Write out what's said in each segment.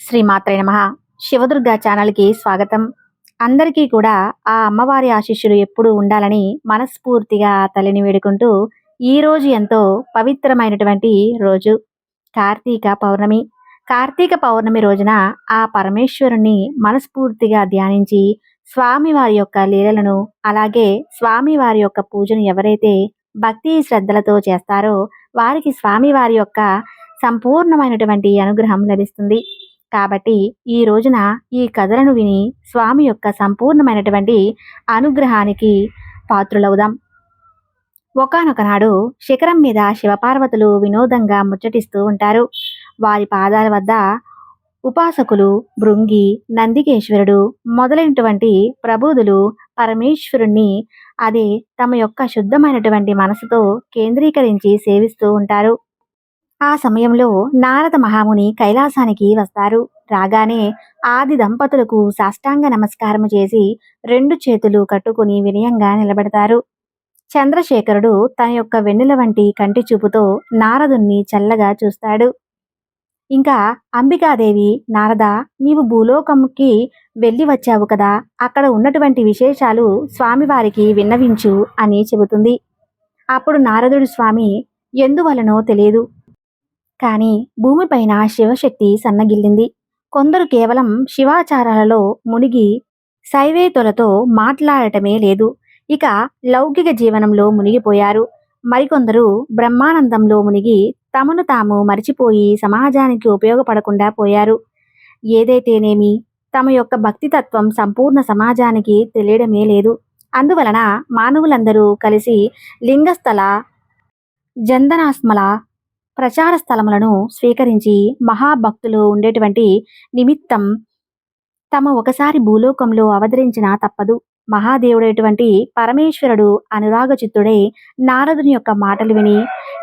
శ్రీమాత్రే నమ. శివదుర్గ ఛానల్కి స్వాగతం. అందరికీ కూడా ఆ అమ్మవారి ఆశీస్సులు ఎప్పుడూ ఉండాలని మనస్ఫూర్తిగా తల్లిని వేడుకుంటూ ఈ రోజు ఎంతో పవిత్రమైనటువంటి రోజు. కార్తీక పౌర్ణమి. కార్తీక పౌర్ణమి రోజున ఆ పరమేశ్వరుణ్ణి మనస్ఫూర్తిగా ధ్యానించి స్వామి వారి యొక్క లీలలను అలాగే స్వామి వారి యొక్క పూజను ఎవరైతే భక్తి శ్రద్ధలతో చేస్తారో వారికి స్వామి వారి యొక్క సంపూర్ణమైనటువంటి అనుగ్రహం లభిస్తుంది. కాబట్టి ఈ రోజున ఈ కథలను విని స్వామి యొక్క సంపూర్ణమైనటువంటి అనుగ్రహానికి పాత్రులవుదాం. ఒకనొక నాడు శిఖరం మీద శివపార్వతులు వినోదంగా ముచ్చటిస్తూ ఉంటారు. వారి పాదాల వద్ద ఉపాసకులు భృంగి నందికేశ్వరుడు మొదలైనటువంటి ప్రబోధులు పరమేశ్వరుణ్ణి అదే తమ యొక్క శుద్ధమైనటువంటి మనసుతో కేంద్రీకరించి సేవిస్తూ ఉంటారు. ఆ సమయంలో నారద మహాముని కైలాసానికి వస్తారు. రాగానే ఆది దంపతులకు సాష్టాంగ నమస్కారం చేసి రెండు చేతులు కట్టుకుని వినయంగా నిలబెడతారు. చంద్రశేఖరుడు తన యొక్క వెన్నుల వంటి కంటి చూపుతో నారదుణ్ణి చల్లగా చూస్తాడు. ఇంకా అంబికాదేవి నారద నీవు భూలోకంకి వెళ్ళి వచ్చావు కదా అక్కడ ఉన్నటువంటి విశేషాలు స్వామివారికి విన్నవించు అని చెబుతుంది. అప్పుడు నారదుడు స్వామి ఎందువలనో తెలియదు. కానీ భూమిపైన శివశక్తి సన్నగిల్లింది. కొందరు కేవలం శివాచారాలలో మునిగి శైవేతులతో మాట్లాడటమే లేదు. ఇక లౌకిక జీవనంలో మునిగిపోయారు. మరికొందరు బ్రహ్మానందంలో మునిగి తమను తాము మరిచిపోయి సమాజానికి ఉపయోగపడకుండా పోయారు. ఏదైతేనేమి తమ యొక్క భక్తితత్వం సంపూర్ణ సమాజానికి తెలియడమే లేదు. అందువలన మానవులందరూ కలిసి లింగస్థల జందనాస్మల ప్రచార స్థలములను స్వీకరించి మహాభక్తులు ఉండేటువంటి నిమిత్తం తమ ఒకసారి భూలోకంలో అవతరించినా తప్పదు. మహాదేవుడైనటువంటి పరమేశ్వరుడు అనురాగ చిత్తుడే నారదుని యొక్క మాటలు విని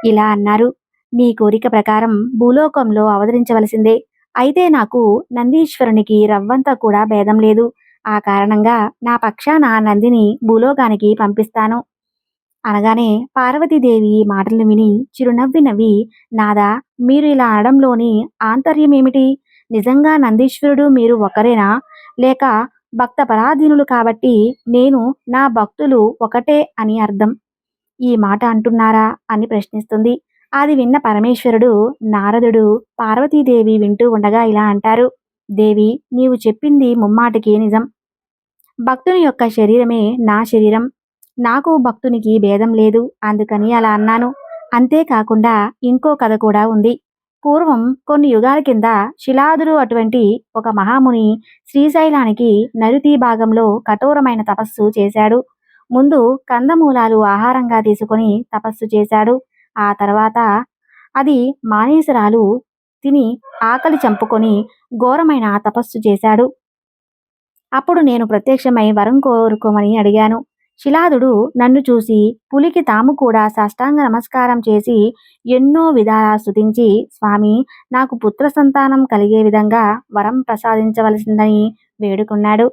ఇలా అన్నారు నీ కోరిక ప్రకారం భూలోకంలో అవతరించవలసిందే. అయితే నాకు నందీశ్వరునికి రవ్వంతా కూడా భేదం లేదు. ఆ కారణంగా నా పక్షాన నందిని భూలోకానికి పంపిస్తాను. అనగానే పార్వతీదేవి ఈ మాటలు విని చిరునవ్వి నవ్వి నాదా మీరు ఇలా అనడంలోని ఆంతర్యమేమిటి? నిజంగా నందీశ్వరుడు మీరు ఒకరేనా? లేక భక్త పరాధీనులు కాబట్టి నేను నా భక్తులు ఒకటే అని అర్థం. ఈ మాట అంటున్నారా? అని ప్రశ్నిస్తుంది. అది విన్న పరమేశ్వరుడు నారదుడు పార్వతీదేవి వింటూ ఉండగా ఇలా అంటారు దేవి నీవు చెప్పింది ముమ్మాటికి నిజం. భక్తుని యొక్క శరీరమే నా శరీరం. నాకు భక్తునికి భేదం లేదు అందుకని అలా అన్నాను. అంతేకాకుండా ఇంకో కథ కూడా ఉంది. పూర్వం కొన్ని యుగాల కింద శిలాదులు అటువంటి ఒక మహాముని శ్రీశైలానికి నరుతి భాగంలో కఠోరమైన తపస్సు చేశాడు. ముందు కందమూలాలు ఆహారంగా తీసుకొని తపస్సు చేశాడు. ఆ తర్వాత అది మానేసరాలు తిని ఆకలి చంపుకొని ఘోరమైన తపస్సు చేశాడు. అప్పుడు నేను ప్రత్యక్షమై వరం కోరుకోమని అడిగాను. శిలాదుడు నన్ను చూసి పులికి తాము కూడా సాష్టాంగ నమస్కారం చేసి ఎన్నో విధాలా స్థుతించి స్వామి నాకు పుత్ర సంతానం కలిగే విధంగా వరం ప్రసాదించవలసిందని వేడుకున్నాడు.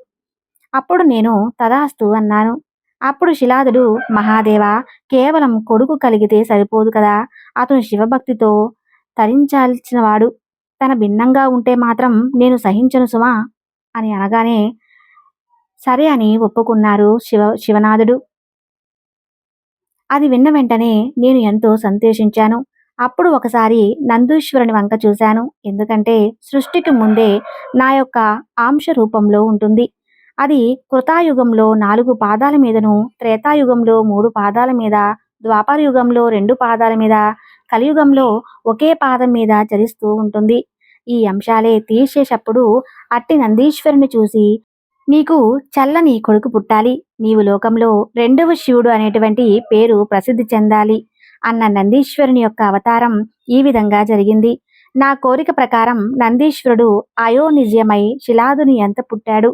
అప్పుడు నేను తదాస్తు అన్నాను. అప్పుడు శిలాదుడు మహాదేవ కేవలం కొడుకు కలిగితే సరిపోదు కదా. అతను శివభక్తితో తరించాల్సినవాడు. తన భిన్నంగా ఉంటే మాత్రం నేను సహించను సుమా అని అనగానే సరే అని ఒప్పుకున్నారు శివ శివనాథుడు. అది విన్న వెంటనే నేను ఎంతో సంతోషించాను. అప్పుడు ఒకసారి నందీశ్వరుని వంక చూశాను. ఎందుకంటే సృష్టికి ముందే నా యొక్క ఆంశ రూపంలో ఉంటుంది. అది కృతాయుగంలో నాలుగు పాదాల మీదను త్రేతాయుగంలో మూడు పాదాల మీద ద్వాపర యుగంలో రెండు పాదాల మీద కలియుగంలో ఒకే పాదం మీద చరిస్తూ ఉంటుంది. ఈ అంశాలే తీసేటప్పుడు అట్టి నందీశ్వరుని చూసి నీకు చల్లని కొడుకు పుట్టాలి. నీవు లోకంలో రెండవ శివుడు అనేటువంటి పేరు ప్రసిద్ధి చెందాలి అన్న నందీశ్వరుని యొక్క అవతారం ఈ విధంగా జరిగింది. నా కోరిక ప్రకారం నందీశ్వరుడు అయోనిజ్యమై శిలాదుని ఎంత పుట్టాడు.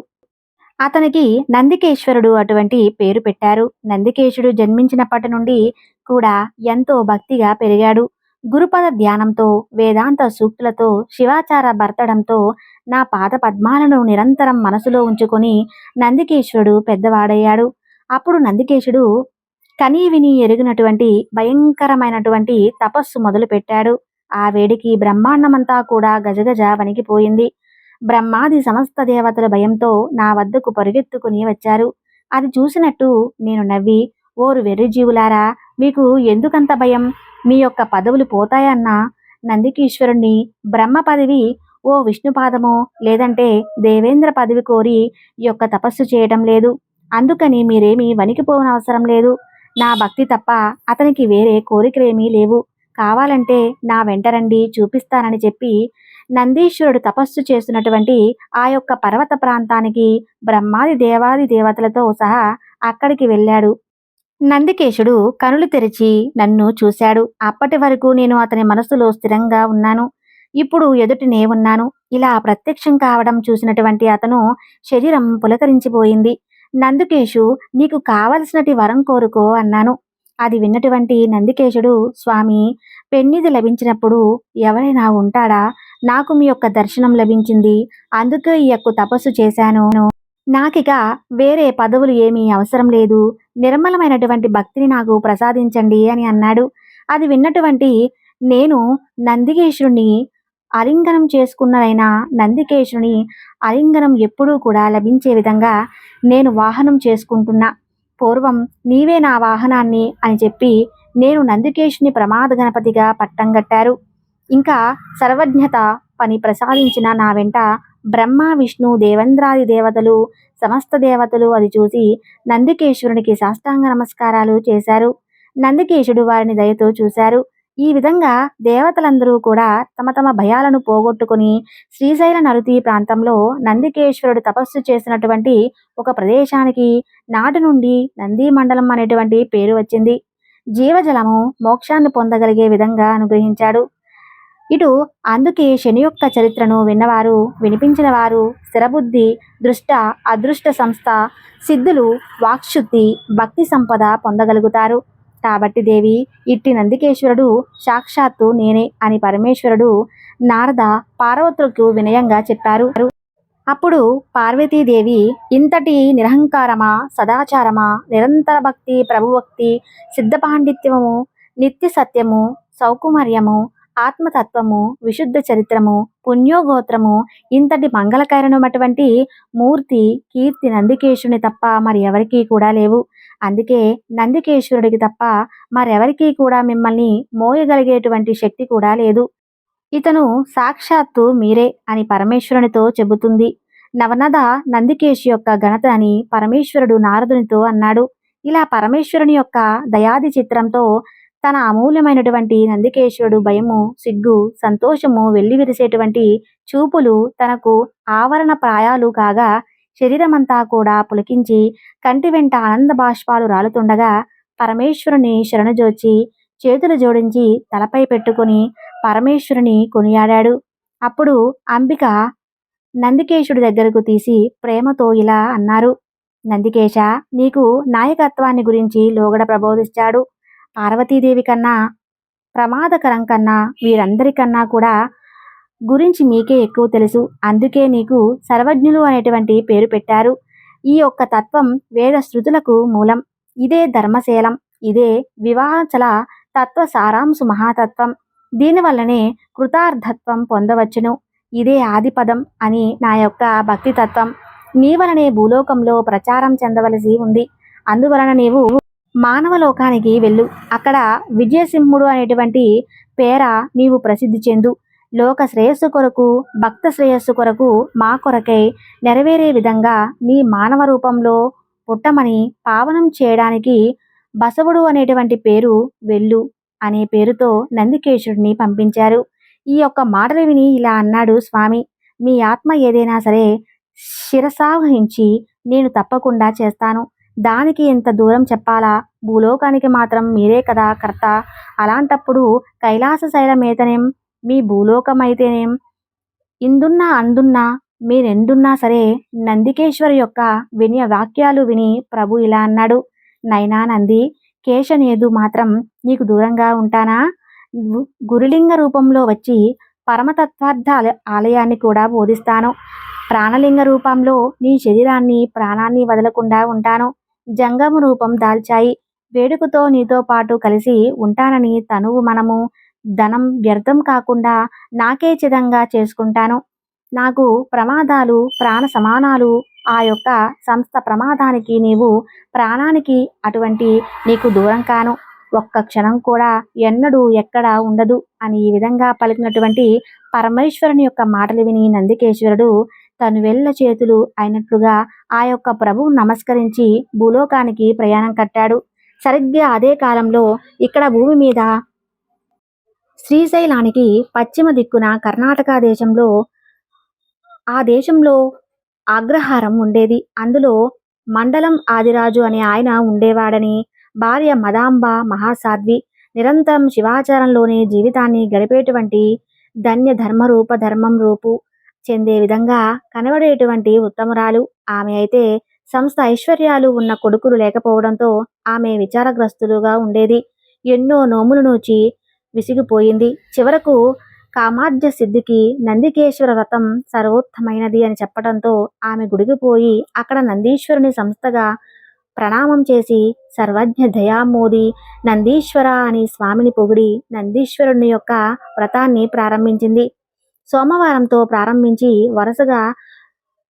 అతనికి నందికేశ్వరుడు అటువంటి పేరు పెట్టారు. నందికేశుడు జన్మించినప్పటి నుండి కూడా ఎంతో భక్తిగా పెరిగాడు. గురుపద ధ్యానంతో వేదాంత సూక్తులతో శివాచార భర్తడంతో నా పాత పద్మాలను నిరంతరం మనసులో ఉంచుకొని నందికేశ్వరుడు పెద్దవాడయ్యాడు. అప్పుడు నందికేశుడు కనీ విని ఎరిగినటువంటి భయంకరమైనటువంటి తపస్సు మొదలుపెట్టాడు. ఆ వేడికి బ్రహ్మాండమంతా కూడా గజగజ వణికిపోయింది. బ్రహ్మాది సమస్త దేవతల భయంతో నా వద్దకు పరుగెత్తుకుని వచ్చారు. అది చూసినట్టు నేను నవ్వి ఓరు వెర్రి జీవులారా మీకు ఎందుకంత భయం? మీ యొక్క పదవులు పోతాయన్న? నందికీశ్వరుణ్ణి బ్రహ్మ పదవి ఓ విష్ణుపాదమో లేదంటే దేవేంద్ర పదవి కోరి యొక్క తపస్సు చేయటం లేదు. అందుకని మీరేమీ వణికిపోనవసరం లేదు. నా భక్తి తప్ప అతనికి వేరే కోరికలేమీ లేవు. కావాలంటే నా వెంట రండి చూపిస్తానని చెప్పి నందీశ్వరుడు తపస్సు చేస్తున్నటువంటి ఆ యొక్క పర్వత ప్రాంతానికి బ్రహ్మాది దేవాది దేవతలతో సహా అక్కడికి వెళ్ళాడు. నందికేశుడు కనులు తెరిచి నన్ను చూశాడు. అప్పటి వరకు నేను అతని మనసులో స్థిరంగా ఉన్నాను. ఇప్పుడు ఎదుటినే ఉన్నాను ఇలా ప్రత్యక్షం కావడం చూసినటువంటి అతను శరీరం పులకరించిపోయింది. నందుకేశు నీకు కావలసినటి వరం కోరుకో అన్నాను. అది విన్నటువంటి నందికేశుడు స్వామి పెన్నిది లభించినప్పుడు ఎవరైనా ఉంటాడా? నాకు మీ యొక్క దర్శనం లభించింది. అందుకే ఈ యొక్క తపస్సు చేశాను. నాకిక వేరే పదవులు ఏమీ అవసరం లేదు. నిర్మలమైనటువంటి భక్తిని నాకు ప్రసాదించండి అని అన్నాడు. అది విన్నటువంటి నేను నందికేశుడిని అలింగనం చేసుకున్నదైనా నందికేశుని అలింగనం ఎప్పుడూ కూడా లభించే విధంగా నేను వాహనం చేసుకుంటున్నా. పూర్వం నీవే నా వాహనాన్ని అని చెప్పి నేను నందికేశుని ప్రమాద గణపతిగా పట్టం కట్టారు. ఇంకా సర్వజ్ఞత పని ప్రసాదించిన నా వెంట బ్రహ్మ విష్ణు దేవేంద్రాది దేవతలు సమస్త దేవతలు అది చూసి నందికేశ్వరునికి సాష్టాంగ నమస్కారాలు చేశారు. నందికేశుడు వారిని దయతో చూశారు. ఈ విధంగా దేవతలందరూ కూడా తమ తమ భయాలను పోగొట్టుకుని శ్రీశైల నరుతి ప్రాంతంలో నందికేశ్వరుడు తపస్సు చేసినటువంటి ఒక ప్రదేశానికి నాటి నుండి నంది మండలం అనేటువంటి పేరు వచ్చింది. జీవజలము మోక్షాన్ని పొందగలిగే విధంగా అనుగ్రహించాడు. ఇటు అందుకే శని యొక్క చరిత్రను విన్నవారు వినిపించిన వారు స్థిరబుద్ధి దృష్ట అదృష్ట సంస్థ సిద్ధులు వాక్శుద్ధి భక్తి సంపద పొందగలుగుతారు. కాబట్టి దేవి ఇట్టి నందికేశ్వరుడు సాక్షాత్తు నేనే అని పరమేశ్వరుడు నారద పార్వతులకు వినయంగా చెప్పారు. అప్పుడు పార్వతీదేవి ఇంతటి నిరహంకారమా సదాచారమా నిరంతర భక్తి ప్రభుభక్తి సిద్ధ పాండిత్యము నిత్య సత్యము సౌకుమర్యము ఆత్మతత్వము విశుద్ధ చరిత్రము పుణ్యోగోత్రము ఇంతటి మంగళకరణమటువంటి మూర్తి కీర్తి నందికేశుని తప్ప మరి ఎవరికీ కూడా లేవు. అందుకే నందికేశ్వరుడికి తప్ప మరెవరికీ కూడా మిమ్మల్ని మోయగలిగేటువంటి శక్తి కూడా లేదు. ఇతను సాక్షాత్తు మీరే అని పరమేశ్వరునితో చెబుతుంది. నవనద నందికేశ్ యొక్క ఘనత అని పరమేశ్వరుడు నారదునితో అన్నాడు. ఇలా పరమేశ్వరుని యొక్క దయాది చిత్రంతో తన అమూల్యమైనటువంటి నందికేశ్వరుడు భయము సిగ్గు సంతోషము వెల్లివిరిసేటువంటి చూపులు తనకు ఆవరణ ప్రాయాలు కాగా శరీరమంతా కూడా పులకించి కంటి వెంట ఆనంద బాష్పాలు రాలుతుండగా పరమేశ్వరుని శరణుజోచి చేతులు జోడించి తలపై పెట్టుకుని పరమేశ్వరుని కొనియాడాడు. అప్పుడు అంబిక నందికేశుడి దగ్గరకు తీసి ప్రేమతో ఇలా అన్నారు నందికేశ నీకు నాయకత్వాన్ని గురించి లోగడ ప్రబోధిస్తాడు. పార్వతీదేవి కన్నా ప్రమాదకరం కన్నా వీరందరికన్నా కూడా గురించి మీకే ఎక్కువ తెలుసు. అందుకే నీకు సర్వజ్ఞులు అనేటువంటి పేరు పెట్టారు. ఈ యొక్క తత్వం వేద శృతులకు మూలం. ఇదే ధర్మశీలం. ఇదే వివాహచల తత్వ సారాంశు మహాతత్వం. దీనివల్లనే కృతార్థత్వం పొందవచ్చును. ఇదే ఆదిపదం అని నా యొక్క భక్తి తత్వం నీ వలనే భూలోకంలో ప్రచారం చెందవలసి ఉంది. అందువలన నీవు మానవ లోకానికి వెళ్ళు. అక్కడ విజయసింహుడు అనేటువంటి పేర నీవు ప్రసిద్ధి చెందు. లోక శ్రేయస్సు కొరకు భక్త శ్రేయస్సు కొరకు మా కొరకై నెరవేరే విధంగా నీ మానవ రూపంలో పుట్టమని పావనం చేయడానికి బసవుడు అనేటువంటి పేరు వెళ్ళు అనే పేరుతో నందికేశుడిని పంపించారు. ఈ యొక్క మాటలు విని ఇలా అన్నాడు స్వామి. మీ ఆత్మ ఏదైనా సరే శిరసావహించి నేను తప్పకుండా చేస్తాను. దానికి ఎంత దూరం చెప్పాలా? భూలోకానికి మాత్రం మీరే కదా కర్త. అలాంటప్పుడు కైలాస శైలమేతనేం మీ భూలోకమైతేనేం? ఇందున్నా అందున్నా మీరెందున్నా సరే నందికేశ్వరి యొక్క వినియ వాక్యాలు విని ప్రభు ఇలా అన్నాడు. నైనా నంది కేశనేదు మాత్రం నీకు దూరంగా ఉంటానా? గు- గురులింగ రూపంలో వచ్చి పరమతత్వార్థ ఆలయాన్ని కూడా బోధిస్తాను. ప్రాణలింగ రూపంలో నీ శరీరాన్ని ప్రాణాన్ని వదలకుండా ఉంటాను. జంగము రూపం దాల్చాయి. వేడుకతో నీతో పాటు కలిసి ఉంటానని తనువు మనము ధనం వ్యర్థం కాకుండా నాకే చిదంగా చేసుకుంటాను. నాకు ప్రమాదాలు ప్రాణ సమానాలు ఆ యొక్క సంస్థ ప్రమాదానికి నీవు ప్రాణానికి అటువంటి నీకు దూరం కాను. ఒక్క క్షణం కూడా ఎన్నడూ ఎక్కడ ఉండదు అని ఈ విధంగా పలికినటువంటి పరమేశ్వరుని యొక్క మాటలు విని నందికేశ్వరుడు తను వెళ్ళ చేతులు అయినట్లుగా ఆ యొక్క ప్రభువు నమస్కరించి భూలోకానికి ప్రయాణం కట్టాడు. సరిగ్గా అదే కాలంలో ఇక్కడ భూమి మీద శ్రీశైలానికి పశ్చిమ దిక్కున కర్ణాటక దేశంలో ఆ దేశంలో అగ్రహారం ఉండేది. అందులో మండలం ఆదిరాజు అనే ఆయన ఉండేవాడని భార్య మదాంబ మహాసాధ్వి నిరంతరం శివాచారంలోనే జీవితాన్ని గడిపేటువంటి ధన్య ధర్మరూప ధర్మం రూపు చెందే విధంగా కనబడేటువంటి ఉత్తమురాలు. ఆమె అయితే సంస్థ ఐశ్వర్యాలు ఉన్న కొడుకులు లేకపోవడంతో ఆమె విచారగ్రస్తులుగా ఉండేది. ఎన్నో నోములు నూచి విసిగిపోయింది. చివరకు కామాధ్య సిద్ధికి నందికేశ్వర వ్రతం సర్వోత్తమైనది అని చెప్పడంతో ఆమె గుడికి పోయి అక్కడ నందీశ్వరుని సంస్థగా ప్రణామం చేసి సర్వజ్ఞ దయామోది నందీశ్వర అని స్వామిని పొగిడి నందీశ్వరుని యొక్క వ్రతాన్ని ప్రారంభించింది. సోమవారంతో ప్రారంభించి వరుసగా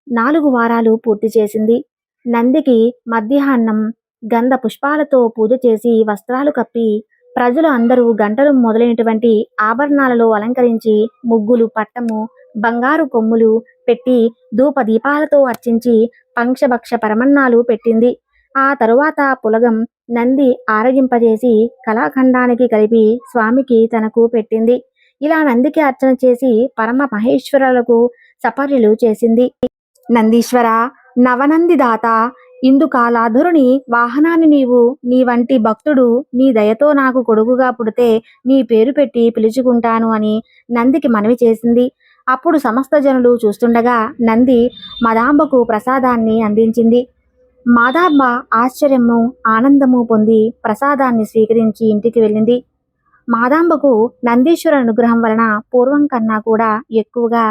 నాలుగు వారాలు పూర్తి చేసింది. నందికి మధ్యాహ్నం గంధ పుష్పాలతో పూజ చేసి వస్త్రాలు కప్పి ప్రజలు అందరూ గంటలు మొదలైనటువంటి ఆభరణాలలో అలంకరించి ముగ్గులు పట్టము బంగారు కొమ్ములు పెట్టి ధూప దీపాలతో అర్చించి పంక్షభక్ష పరమన్నాలు పెట్టింది. ఆ తరువాత పులగం నంది ఆరగింపజేసి కళాఖండానికి కలిపి స్వామికి తనకు పెట్టింది. ఇలా నందికి అర్చన చేసి పరమ మహేశ్వరులకు సపర్యలు చేసింది. నందీశ్వర నవనంది దాత ఇందుకాలాధురుని వాహనాన్ని నీవు నీ వంటి భక్తుడు నీ దయతో నాకు కొడుకుగా పుడితే నీ పేరు పెట్టి పిలుచుకుంటాను అని నందికి మనవి చేసింది. అప్పుడు సమస్త జనులు చూస్తుండగా నంది మదాంబకు ప్రసాదాన్ని అందించింది. మాదాంబ ఆశ్చర్యము ఆనందము పొంది ప్రసాదాన్ని స్వీకరించి ఇంటికి వెళ్ళింది. మాదాంబకు నందీశ్వర అనుగ్రహం వలన పూర్వం కన్నా కూడా ఎక్కువగా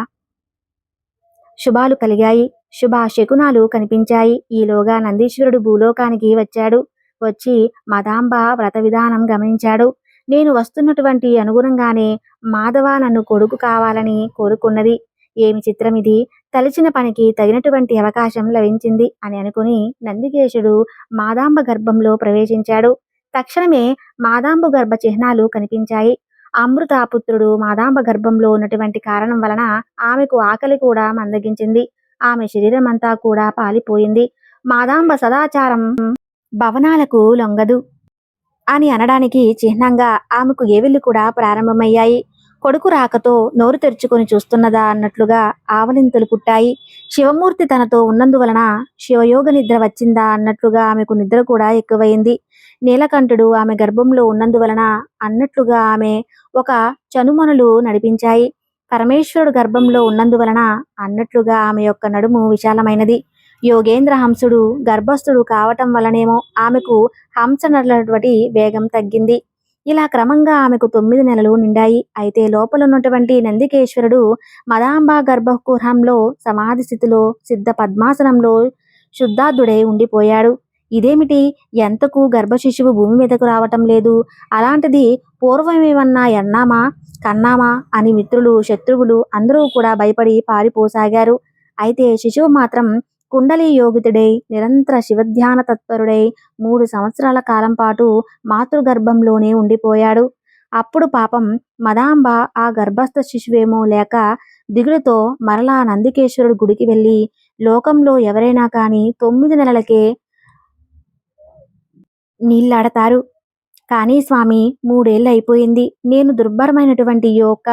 శుభాలు కలిగాయి. శుభాశకునాలు కనిపించాయి. ఈలోగా నందీశ్వరుడు భూలోకానికి వచ్చాడు. వచ్చి మదాంబ వ్రత విధానం గమనించాడు. నేను వస్తున్నటువంటి అనుగుణంగానే మాధవ నన్ను కొడుకు కావాలని కోరుకున్నది. ఏమి చిత్రం ఇది తలిచిన పనికి తగినటువంటి అవకాశం లభించింది అని అనుకుని నందికేశుడు మాదాంబ గర్భంలో ప్రవేశించాడు. తక్షణమే మాదాంబ గర్భ చిహ్నాలు కనిపించాయి. అమృతాపుత్రుడు మాదాంబ గర్భంలో ఉన్నటువంటి కారణం వలన ఆమెకు ఆకలి కూడా మందగించింది. ఆమె శరీరం అంతా కూడా పాలిపోయింది. మాదాంబ సదాచారం భవనాలకు లొంగదు అని అనడానికి చిహ్నంగా ఆమెకు ఏవిళ్ళు కూడా ప్రారంభమయ్యాయి. కొడుకు రాకతో నోరు తెరుచుకొని చూస్తున్నదా అన్నట్లుగా ఆవలింతలు పుట్టాయి. శివమూర్తి తనతో ఉన్నందువలన శివయోగ నిద్ర వచ్చిందా అన్నట్లుగా ఆమెకు నిద్ర కూడా ఎక్కువైంది. నీలకంఠుడు ఆమె గర్భంలో ఉన్నందువలన అన్నట్లుగా ఆమె ఒక చనుమనులు నడిపించాయి. పరమేశ్వరుడు గర్భంలో ఉన్నందువలన అన్నట్లుగా ఆమె యొక్క నడుము విశాలమైనది. యోగేంద్ర హంసుడు గర్భస్థుడు కావటం వలనేమో ఆమెకు హంస నడలటువంటి వేగం తగ్గింది. ఇలా క్రమంగా ఆమెకు తొమ్మిది నెలలు నిండాయి. అయితే లోపల ఉన్నటువంటి నందికేశ్వరుడు మదాంబ గర్భగృహంలో సమాధి స్థితిలో సిద్ధ పద్మాసనంలో శుద్ధార్థుడై ఉండిపోయాడు. ఇదేమిటి? ఎంతకు గర్భ శిశువు భూమి మీదకు రావటం లేదు. అలాంటిది పూర్వమేమన్నా ఎన్నామా కన్నామా అని మిత్రులు శత్రువులు అందరూ కూడా భయపడి పారిపోసాగారు. అయితే శిశువు మాత్రం కుండలి యోగితుడై నిరంతర శివధ్యాన తత్పరుడై మూడు సంవత్సరాల కాలం పాటు మాతృగర్భంలోనే ఉండిపోయాడు. అప్పుడు పాపం మదాంబ ఆ గర్భస్థ శిశువేమో లేక దిగులుతో మరలా నందికేశ్వరుడు గుడికి వెళ్ళి లోకంలో ఎవరైనా కానీ తొమ్మిది నెలలకే నీళ్ళాడతారు. కానీ స్వామి మూడేళ్ళు అయిపోయింది నేను దుర్భరమైనటువంటి యొక్క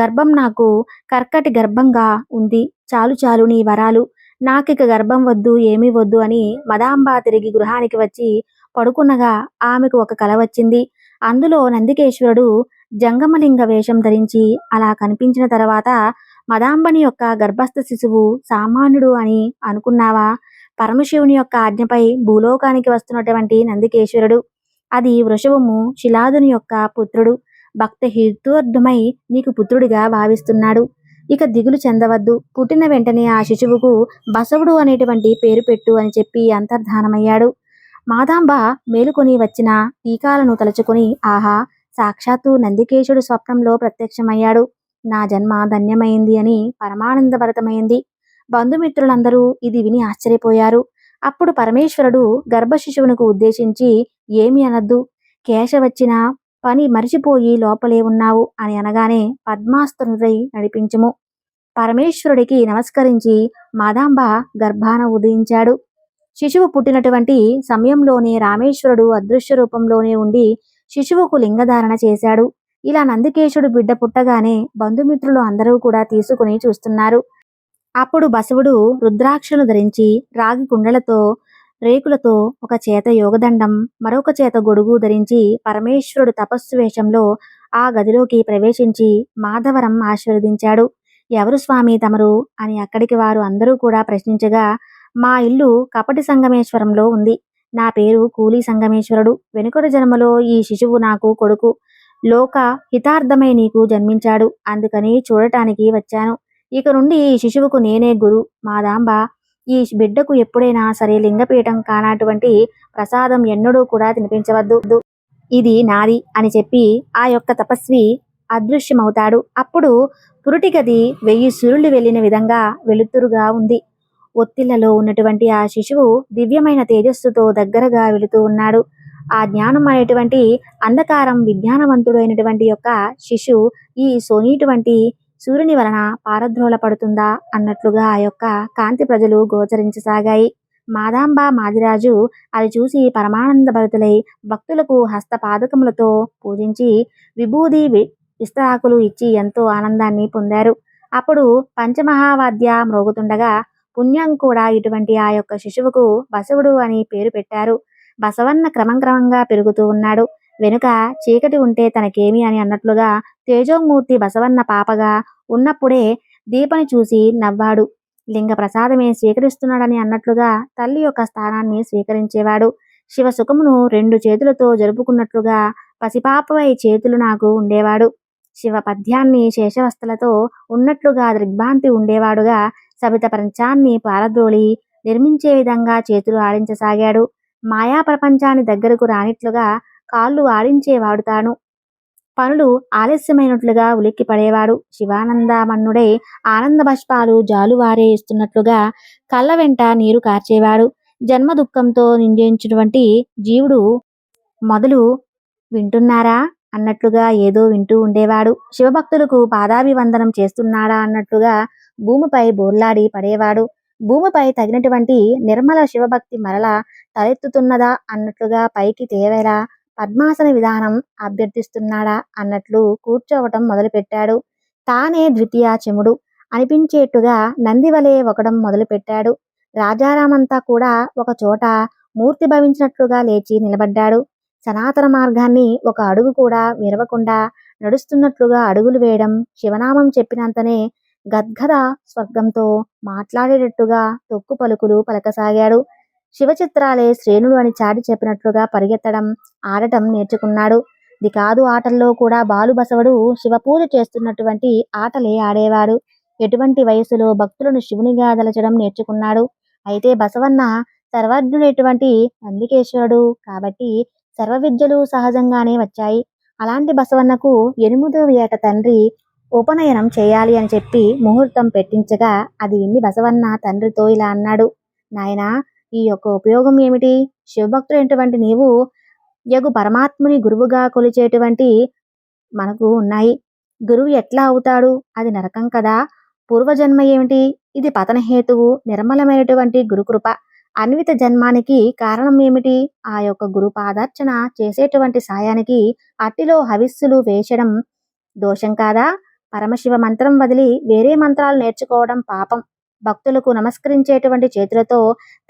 గర్భం నాకు కర్కటి గర్భంగా ఉంది. చాలు చాలు నీ వరాలు. నాకిక గర్భం వద్దు ఏమీ వద్దు అని మదాంబ తిరిగి గృహానికి వచ్చి పడుకునగా ఆమెకు ఒక కల వచ్చింది. అందులో నందికేశ్వరుడు జంగమలింగ వేషం ధరించి అలా కనిపించిన తర్వాత మదాంబని యొక్క గర్భస్థ శిశువు సామాన్యుడు అని అనుకున్నావా? పరమశివుని యొక్క ఆజ్ఞపై భూలోకానికి వస్తున్నటువంటి నందికేశ్వరుడు. అది వృషభము శిలాదుని యొక్క పుత్రుడు. భక్త హేతుర్థమై నీకు పుత్రుడిగా భావిస్తున్నాడు. ఇక దిగులు చెందవద్దు. పుట్టిన వెంటనే ఆ శిశువుకు బసవుడు అనేటువంటి పేరు పెట్టు అని చెప్పి అంతర్ధానమయ్యాడు. మాదాంబ మేలుకొని వచ్చిన టీకాలను తలుచుకొని ఆహా సాక్షాత్తు నందికేశుడు స్వప్నంలో ప్రత్యక్షమయ్యాడు. నా జన్మ ధన్యమైంది అని పరమానందభరితమైంది. బంధుమిత్రులందరూ ఇది విని ఆశ్చర్యపోయారు. అప్పుడు పరమేశ్వరుడు గర్భశిశువునకు ఉద్దేశించి ఏమి అనద్దు. కేశ వచ్చిన పని మరిచిపోయి లోపలే ఉన్నావు అని అనగానే పద్మాస్తునుడై నడిపించుము. పరమేశ్వరుడికి నమస్కరించి మాదాంబ గర్భాన ఉదయించాడు. శిశువు పుట్టినటువంటి సమయంలోనే రామేశ్వరుడు అదృశ్య రూపంలోనే ఉండి శిశువుకు లింగధారణ చేశాడు. ఇలా నందికేశుడు బిడ్డ పుట్టగానే బంధుమిత్రులు అందరూ కూడా తీసుకుని చూస్తున్నారు. అప్పుడు బసవుడు రుద్రాక్షను ధరించి రాగి కుండలతో రేకులతో ఒక చేత యోగదండం మరొక చేత గొడుగు ధరించి పరమేశ్వరుడు తపస్సు వేషంలో ఆ గదిలోకి ప్రవేశించి మాధవరం ఆశీర్వదించాడు. ఎవరు స్వామి తమరు? అని అక్కడికి వారు అందరూ కూడా ప్రశ్నించగా మా ఇల్లు కపటి సంగమేశ్వరంలో ఉంది. నా పేరు కూలీ సంగమేశ్వరుడు. వెనుకటి జన్మలో ఈ శిశువు నాకు కొడుకు. లోక హితార్థమై నీకు జన్మించాడు. అందుకని చూడటానికి వచ్చాను. ఇక నుండి ఈ శిశువుకు నేనే గురు. మాదాంబ ఈ బిడ్డకు ఎప్పుడైనా సరే లింగపీఠం కానటువంటి ప్రసాదం ఎన్నడూ కూడా తినిపించవద్దు. ఇది నాది అని చెప్పి ఆ యొక్క తపస్వి అదృశ్యమవుతాడు. అప్పుడు పురుటి గది వెయ్యి సురుళ్ళు వెళ్ళిన విధంగా వెలుతురుగా ఉంది. ఒత్తిళ్ళలో ఉన్నటువంటి ఆ శిశువు దివ్యమైన తేజస్సుతో దగ్గరగా వెళుతూ ఉన్నాడు. ఆ జ్ఞానం అనేటువంటి అంధకారం విజ్ఞానవంతుడు అయినటువంటి యొక్క శిశు ఈ సోనీటువంటి సూర్యుని వలన పారద్రోల పడుతుందా అన్నట్లుగా ఆ యొక్క కాంతి ప్రజలు గోచరించసాగాయి. మాదాంబ మాదిరాజు అది చూసి పరమానందభరితులై భక్తులకు హస్తపాదకములతో పూజించి విభూది విస్తరాకులు ఇచ్చి ఎంతో ఆనందాన్ని పొందారు. అప్పుడు పంచమహావాద్య మ్రోగుతుండగా పుణ్యం కూడా ఇటువంటి ఆ యొక్క శిశువుకు బసవుడు అని పేరు పెట్టారు. బసవన్న క్రమం క్రమంగా పెరుగుతూ ఉన్నాడు. వెనుక చీకటి ఉంటే తనకేమి అని అన్నట్లుగా తేజోమూర్తి బసవన్న పాపగా ఉన్నప్పుడే దీపని చూసి నవ్వాడు. లింగ ప్రసాదమే స్వీకరిస్తున్నాడని అన్నట్లుగా తల్లి యొక్క స్థానాన్ని స్వీకరించేవాడు. శివ సుఖమును రెండు చేతులతో జరుపుకున్నట్లుగా పసిపాపవై చేతులు నాకు ఉండేవాడు. శివ పద్యాన్ని శేషవస్థలతో ఉన్నట్లుగా దిగ్భ్రాంతి ఉండేవాడుగా సబిత ప్రపంచాన్ని పారద్రోలి నిర్మించే విధంగా చేతులు ఆడించసాగాడు. మాయా ప్రపంచాన్ని దగ్గరకు రానిట్లుగా కాళ్ళు ఆడించేవాడు తాను. పనులు ఆలస్యమైనట్లుగా ఉలిక్కి పడేవాడు. శివానందమన్నుడై ఆనంద బష్పాలు జాలువారే ఇస్తున్నట్లుగా కళ్ళ వెంట నీరు కార్చేవాడు. జన్మ దుఃఖంతో నిందించినటువంటి జీవుడు మొదలు వింటున్నారా అన్నట్లుగా ఏదో వింటూ ఉండేవాడు. శివభక్తులకు పాదాభివందనం చేస్తున్నాడా అన్నట్లుగా భూమిపై బోర్లాడి పడేవాడు. భూమిపై తగినటువంటి నిర్మల శివభక్తి మరల తలెత్తుతున్నదా అన్నట్లుగా పైకి తేవేలా పద్మాసన విధానం అభ్యర్థిస్తున్నాడా అన్నట్లు కూర్చోవటం మొదలుపెట్టాడు. తానే ద్వితీయ చెముడు అనిపించేట్టుగా నందివలే ఒకడం మొదలుపెట్టాడు. రాజారామంతా కూడా ఒక చోట మూర్తి భవించినట్లుగా లేచి నిలబడ్డాడు. సనాతన మార్గాన్ని ఒక అడుగు కూడా విరవకుండా నడుస్తున్నట్లుగా అడుగులు వేయడం శివనామం చెప్పినంతనే గద్గద స్వర్గంతో మాట్లాడేటట్టుగా తొక్కు పలుకులు పలకసాగాడు. శివచిత్రాలే శ్రేణుడు అని చాటి చెప్పినట్లుగా పరిగెత్తడం ఆడటం నేర్చుకున్నాడు. ఇది కాదు ఆటల్లో కూడా బాలుబసవుడు శివపూజ చేస్తున్నటువంటి ఆటలే ఆడేవాడు. ఎటువంటి వయసులో భక్తులను శివునిగా దలచడం నేర్చుకున్నాడు. అయితే బసవన్న సర్వజ్ఞుడైనటువంటి నందికేశ్వరుడు కాబట్టి సర్వ విద్యలు సహజంగానే వచ్చాయి. అలాంటి బసవన్నకు ఎనిమిదవ ఏట తండ్రి ఉపనయనం చేయాలి అని చెప్పి ముహూర్తం పెట్టించగా అది విని బసవన్న తండ్రితో ఇలా అన్నాడు. నాయనా ఈ యొక్క ఉపయోగం ఏమిటి? శివభక్తుడైనటువంటి నీవు యగు పరమాత్ముని గురువుగా కొలిచేటువంటి మనకు ఉన్నాయి. గురువు ఎట్లా అవుతాడు? అది నరకం కదా. పూర్వజన్మ ఏమిటి? ఇది పతన హేతువు నిర్మలమైనటువంటి గురుకృప. అన్విత జన్మానికి కారణం ఏమిటి? ఆ యొక్క గురు పాదార్చన చేసేటువంటి సాయానికి అట్టిలో హవిస్సులు వేసడం దోషం కాదా? పరమశివ మంత్రం వదిలి వేరే మంత్రాలు నేర్చుకోవడం పాపం. భక్తులకు నమస్కరించేటువంటి చేతులతో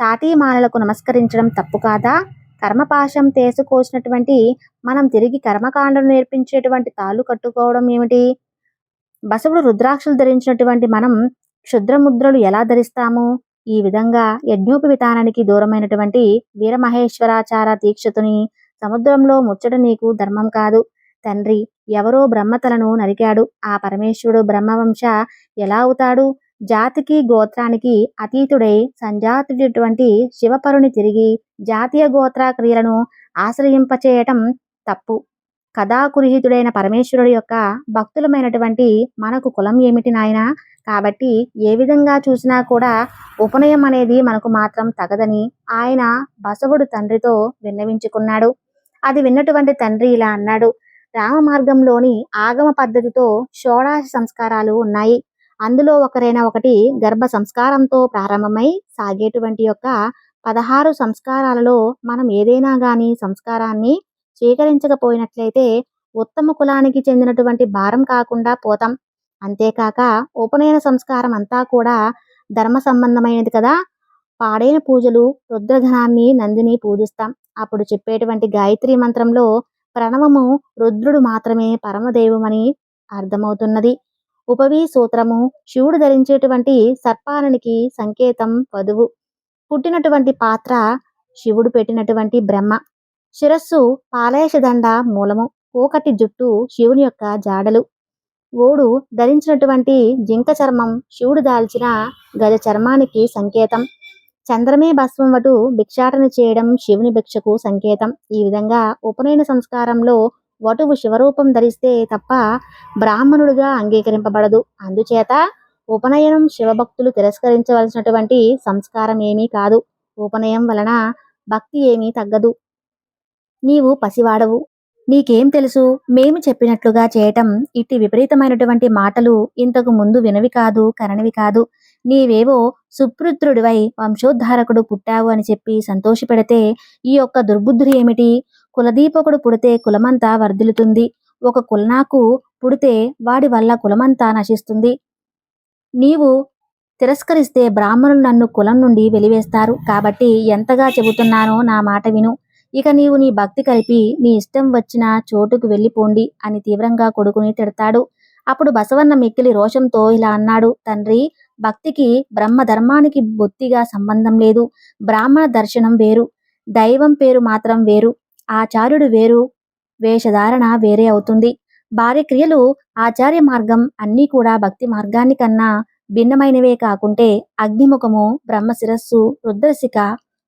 తాటీమాలలకు నమస్కరించడం తప్పు కాదా? కర్మపాశం తేసుకోసినటువంటి మనం తిరిగి కర్మకాండను నేర్పించేటువంటి తాళ్ళు కట్టుకోవడం ఏమిటి? బసవుడు రుద్రాక్షలు ధరించినటువంటి మనం క్షుద్రముద్రలు ఎలా ధరిస్తాము? ఈ విధంగా యజ్ఞోపవితానానికి దూరమైనటువంటి వీరమహేశ్వరాచార దీక్షతుని సముద్రంలో ముచ్చట నీకు ధర్మం కాదు. తండ్రి ఎవరో బ్రహ్మతలను నరికాడు. ఆ పరమేశ్వరుడు బ్రహ్మవంశ ఎలా అవుతాడు? జాతికి గోత్రానికి అతీతుడై సంజాతుడటువంటి శివపరుని తిరిగి జాతీయ గోత్ర క్రియలను ఆశ్రయింపచేయటం తప్పు. కథాకురిహితుడైన పరమేశ్వరుడు యొక్క భక్తులమైనటువంటి మనకు కులం ఏమిటి నాయన? కాబట్టి ఏ విధంగా చూసినా కూడా ఉపనయం అనేది మనకు మాత్రం తగదని ఆయన బసవుడు తండ్రితో విన్నవించుకున్నాడు. అది విన్నటువంటి తండ్రి ఇలా అన్నాడు. రామ మార్గంలోని ఆగమ పద్ధతితో షోడాశ సంస్కారాలు ఉన్నాయి. అందులో ఒకరైన ఒకటి గర్భ సంస్కారంతో ప్రారంభమై సాగేటువంటి యొక్క పదహారు సంస్కారాలలో మనం ఏదైనా కానీ సంస్కారాన్ని స్వీకరించకపోయినట్లయితే ఉత్తమ కులానికి చెందినటువంటి భారం కాకుండా పోతాం. అంతేకాక ఉపనయన సంస్కారం అంతా కూడా ధర్మ సంబంధమైనది కదా. పాడైన పూజలు రుద్రధనాన్ని నందిని పూజిస్తాం. అప్పుడు చెప్పేటువంటి గాయత్రి మంత్రంలో ప్రణవము రుద్రుడు మాత్రమే పరమదేవమని అర్థమవుతున్నది. ఉపవీ సూత్రము. శివుడు ధరించేటువంటి సర్పాలనికి సంకేతం వధువు. పుట్టినటువంటి పాత్ర శివుడు పెట్టినటువంటి బ్రహ్మ. శిరస్సు పాలేశదండ మూలము. కోకటి జుట్టు శివుని యొక్క జాడలు. ఓడు ధరించినటువంటి జింక చర్మం శివుడు దాల్చిన గజ చర్మానికి సంకేతం. చంద్రమే భస్మం వటు భిక్షాటన చేయడం శివుని భిక్షకు సంకేతం. ఈ విధంగా ఉపనయన సంస్కారంలో వటువు శివరూపం ధరిస్తే తప్ప బ్రాహ్మణుడిగా అంగీకరింపబడదు. అందుచేత ఉపనయనం శివభక్తులు తిరస్కరించవలసినటువంటి సంస్కారం ఏమీ కాదు. ఉపనయం వలన భక్తి ఏమీ తగ్గదు. నీవు పసివాడవు. నీకేం తెలుసు? మేము చెప్పినట్లుగా చేయటం ఇట్టి విపరీతమైనటువంటి మాటలు ఇంతకు ముందు వినవి కాదు కననివి కాదు. నీవేవో సుపుత్రుడివై వంశోద్ధారకుడు పుట్టావు అని చెప్పి సంతోషపెడితే ఈ యొక్క దుర్బుద్ధులు ఏమిటి? కులదీపకుడు పుడితే కులమంతా వర్ధిల్లుతుంది. ఒక కులనాకు పుడితే వాడి వల్ల కులమంతా నశిస్తుంది. నీవు తిరస్కరిస్తే బ్రాహ్మణులు నన్ను కులం నుండి వెలివేస్తారు. కాబట్టి ఎంతగా చెబుతున్నానో నా మాట విను. ఇక నీవు నీ భక్తి కలిపి నీ ఇష్టం వచ్చిన చోటుకు వెళ్ళిపోండి అని తీవ్రంగా కొడుకుని తిడతాడు. అప్పుడు బసవన్న మిక్కిలి రోషంతో ఇలా అన్నాడు. తండ్రి భక్తికి బ్రహ్మ ధర్మానికి బొత్తిగా సంబంధం లేదు. బ్రాహ్మణ దర్శనం వేరు. దైవం పేరు మాత్రం వేరు. ఆచార్యుడు వేరు వేషధారణ వేరే అవుతుంది. భార్య క్రియలు ఆచార్య మార్గం అన్నీ కూడా భక్తి మార్గాన్ని కన్నా భిన్నమైనవే కాకుంటే అగ్నిముఖము బ్రహ్మ శిరస్సు రుద్రశిఖ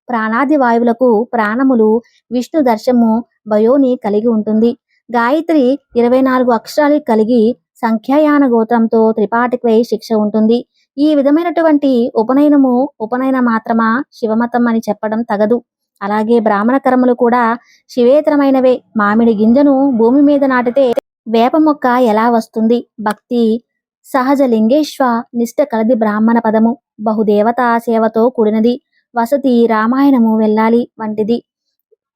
ప్రాణాది వాయువులకు ప్రాణములు విష్ణు దర్శము భయోని కలిగి ఉంటుంది. గాయత్రి ఇరవై నాలుగు అక్షరాలు కలిగి సంఖ్యాయాన గోత్రంతో త్రిపాఠికై శిక్ష ఉంటుంది. ఈ విధమైనటువంటి ఉపనయనము ఉపనయన మాత్రమా శివమతం అని చెప్పడం తగదు. అలాగే బ్రాహ్మణ కర్మలు కూడా శివేతరమైనవే. మామిడి గింజను భూమి మీద నాటితే వేప మొక్క ఎలా వస్తుంది? భక్తి సహజ లింగేశ్వ నిష్ట కలది బ్రాహ్మణ పదము. బహుదేవతా సేవతో కూడినది. వసతి రామాయణము వెళ్ళాలి వంటిది.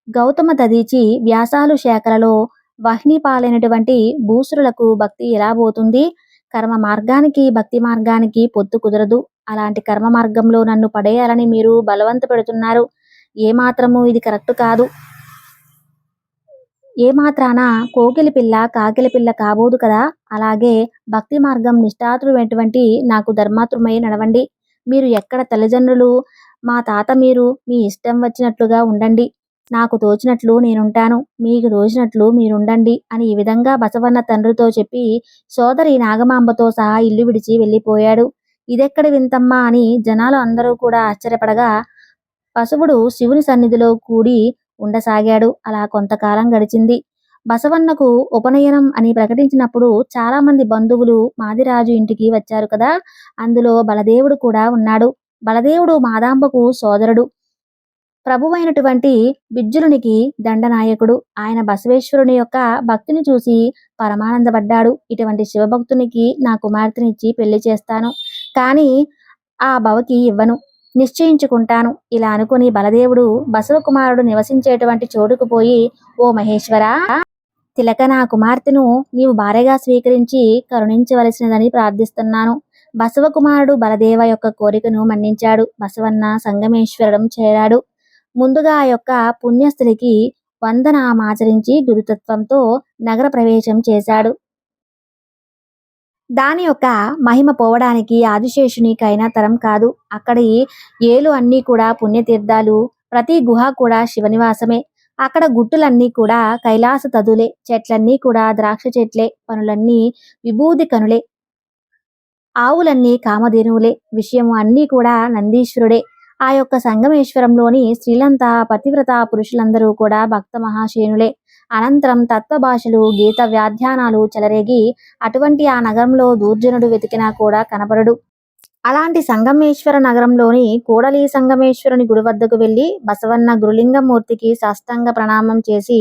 గౌతమ దదీచి వ్యాసాలు శాఖలలో వహ్ని పాలైనటువంటి భూసురులకు భక్తి ఎలా పోతుంది? కర్మ మార్గానికి భక్తి మార్గానికి పొత్తు కుదరదు. అలాంటి కర్మ మార్గంలో నన్ను పడేయాలని మీరు బలవంత పెడుతున్నారు. ఏమాత్రము ఇది కరెక్ట్ కాదు. ఏమాత్రాన కోకిలి పిల్ల కాకిలి పిల్ల కాబోదు కదా? అలాగే భక్తి మార్గం నిష్ఠాతుడైనటువంటి నాకు ధర్మాత్రుమై నడవండి. మీరు ఎక్కడ తల్లిదండ్రులు? మా తాత మీరు మీ ఇష్టం వచ్చినట్లుగా ఉండండి. నాకు తోచినట్లు నేనుంటాను. మీకు తోచినట్లు మీరుండండి అని ఈ విధంగా బసవన్న తండ్రితో చెప్పి సోదరి నాగమాంబతో సహా ఇల్లు విడిచి వెళ్ళిపోయాడు. ఇదెక్కడ వింతమ్మా అని జనాలు అందరూ కూడా ఆశ్చర్యపడగా బసవుడు శివుని సన్నిధిలో కూడి ఉండసాగాడు. అలా కొంతకాలం గడిచింది. బసవన్నకు ఉపనయనం అని ప్రకటించినప్పుడు చాలా మంది బంధువులు మాదిరాజు ఇంటికి వచ్చారు కదా. అందులో బలదేవుడు కూడా ఉన్నాడు. బలదేవుడు మాదాంబకు సోదరుడు. ప్రభువైనటువంటి బిజ్జులునికి దండనాయకుడు. ఆయన బసవేశ్వరుని యొక్క భక్తిని చూసి పరమానందపడ్డాడు. ఇటువంటి శివభక్తునికి నా కుమార్తెనిచ్చి పెళ్ళి చేస్తాను. కానీ ఆ భవకి ఇవ్వను. నిశ్చయించుకుంటాను. ఇలా అనుకుని బలదేవుడు బసవకుమారుడు నివసించేటువంటి చోటుకు పోయి ఓ మహేశ్వరా! తిలక నా కుమార్తెను నీవు భార్యగా స్వీకరించి కరుణించవలసినదని ప్రార్థిస్తున్నాను. బసవకుమారుడు బలదేవ యొక్క కోరికను మన్నించాడు. బసవన్న సంగమేశ్వరం చేరాడు. ముందుగా ఆ యొక్క పుణ్యస్థులికి వందనామాచరించి గురుతత్వంతో నగర ప్రవేశం చేశాడు. దాని యొక్క మహిమ పోవడానికి ఆదిశేషునికైనా తరం కాదు. అక్కడి ఏలు అన్నీ కూడా పుణ్యతీర్థాలు ప్రతి గుహ కూడా శివనివాసమే. అక్కడ గుట్టులన్నీ కూడా కైలాస తదులే చెట్లన్నీ కూడా ద్రాక్ష చెట్లే పనులన్నీ విభూది కనులే. ఆవులన్నీ కామధేనువులే విషయము అన్నీ కూడా నందీశ్వరుడే. ఆ యొక్క సంగమేశ్వరంలోని స్త్రీలంతా పతివ్రత పురుషులందరూ కూడా భక్త మహాశేనులే అనంతరం తత్వభాషలు గీత వ్యాధ్యానాలు చెలరేగి అటువంటి ఆ నగరంలో దూర్జనుడు వెతికినా కూడా కనపడడు అలాంటి సంగమేశ్వర నగరంలోని కూడలి సంగమేశ్వరుని గుడి వద్దకు వెళ్ళి బసవన్న గురులింగమూర్తికి సాష్టాంగ ప్రణామం చేసి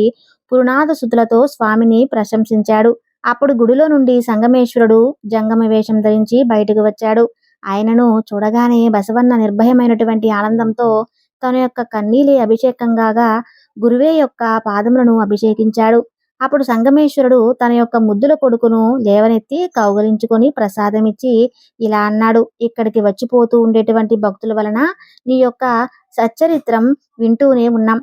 పురునాథ సుతులతో స్వామిని ప్రశంసించాడు. అప్పుడు గుడిలో నుండి సంగమేశ్వరుడు జంగమ వేషం ధరించి బయటకు వచ్చాడు. ఆయనను చూడగానే బసవన్న నిర్భయమైనటువంటి ఆనందంతో తన యొక్క కన్నీలి అభిషేకంగా గురువే యొక్క పాదములను అభిషేకించాడు. అప్పుడు సంగమేశ్వరుడు తన యొక్క ముద్దుల కొడుకును లేవనెత్తి కౌగలించుకొని ప్రసాదమిచ్చి ఇలా అన్నాడు ఇక్కడికి వచ్చిపోతూ ఉండేటువంటి భక్తుల వలన నీ యొక్క సచ్చరిత్రం వింటూనే ఉన్నాం.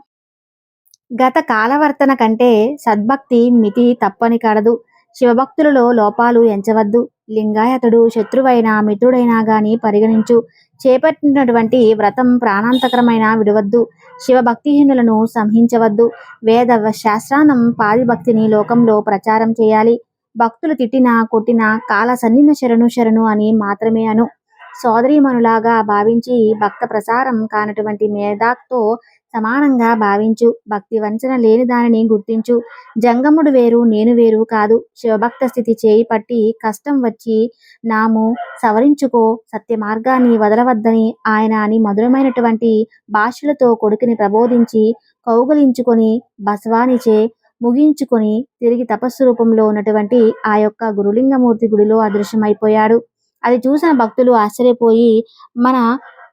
గత కాలవర్తన కంటే సద్భక్తి మితి తప్పని కడదు. శివభక్తులలో లోపాలు ఎంచవద్దు. లింగాయతుడు శత్రువైనా మిత్రుడైనా గాని పరిగణించు. చేపట్టినటువంటి వ్రతం ప్రాణాంతకరమైన విడవద్దు. శివభక్తిహీనులను సంహించవద్దు. వేద శాస్త్రానం పాది భక్తిని లోకంలో ప్రచారం చేయాలి. భక్తులు తిట్టినా కొట్టినా కాల సన్నిన శరణు శరణు అని మాత్రమే అను. సోదరీమణులాగా భావించి భక్త ప్రసారం కానటువంటి మేధాక్తో సమానంగా భావించు. భక్తి వంచన లేని దానిని గుర్తించు. జంగముడు వేరు నేను వేరు కాదు. శివభక్త స్థితి చేయి పట్టి కష్టం వచ్చి నాము సవరించుకో. సత్య మార్గాన్ని వదలవద్దని ఆయన అని మధురమైనటువంటి భాషలతో కొడుకుని ప్రబోధించి కౌగలించుకొని బసవానిచే ముగించుకొని తిరిగి తపస్సు రూపంలో ఉన్నటువంటి ఆ యొక్క గురులింగమూర్తి గుడిలో అదృశ్యమైపోయాడు. అది చూసిన భక్తులు ఆశ్చర్యపోయి మన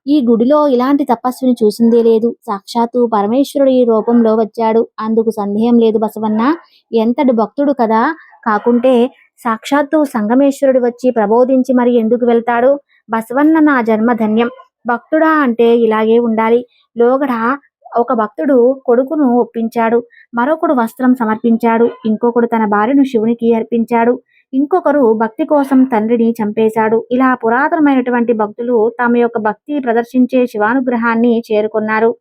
ఈ గుడిలో ఇలాంటి తపస్సుని చూసిందే లేదు. సాక్షాత్తు పరమేశ్వరుడు ఈ రూపంలో వచ్చాడు. అందుకు సందేహం లేదు బసవన్న. ఎంతటి భక్తుడు కదా. కాకుంటే సాక్షాత్తు సంగమేశ్వరుడు వచ్చి ప్రబోధించి మరి ఎందుకు వెళ్తాడు? బసవన్న నా జన్మ ధన్యం. భక్తుడా అంటే ఇలాగే ఉండాలి. లోగడ ఒక భక్తుడు కొడుకును ఒప్పించాడు. మరొకడు వస్త్రం సమర్పించాడు. ఇంకొకడు తన భార్యను శివునికి అర్పించాడు. ఇంకొకరు భక్తి కోసం తండ్రిని చంపేశాడు. ఇలా పురాతనమైనటువంటి భక్తులు తమ యొక్క భక్తి ప్రదర్శించే శివానుగ్రహాన్ని చేరుకున్నారు.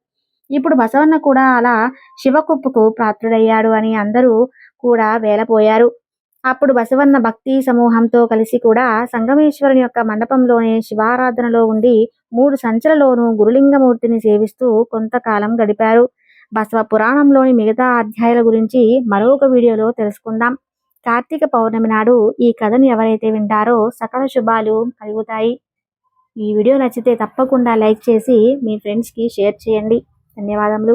ఇప్పుడు బసవన్న కూడా అలా శివకుప్పుకు పాత్రుడయ్యాడు అని అందరూ కూడా వేలపోయారు. అప్పుడు బసవన్న భక్తి సమూహంతో కలిసి కూడా సంగమేశ్వరుని యొక్క మండపంలోనే శివారాధనలో ఉండి మూడు సంచలలోనూ గురులింగమూర్తిని సేవిస్తూ కొంతకాలం గడిపారు. బసవ పురాణంలోని మిగతా అధ్యాయాల గురించి మరొక వీడియోలో తెలుసుకుందాం. కార్తీక పౌర్ణమి నాడు ఈ కథను ఎవరైతే వింటారో సకల శుభాలు కలుగుతాయి. ఈ వీడియో నచ్చితే తప్పకుండా లైక్ చేసి మీ ఫ్రెండ్స్కి షేర్ చేయండి. ధన్యవాదములు.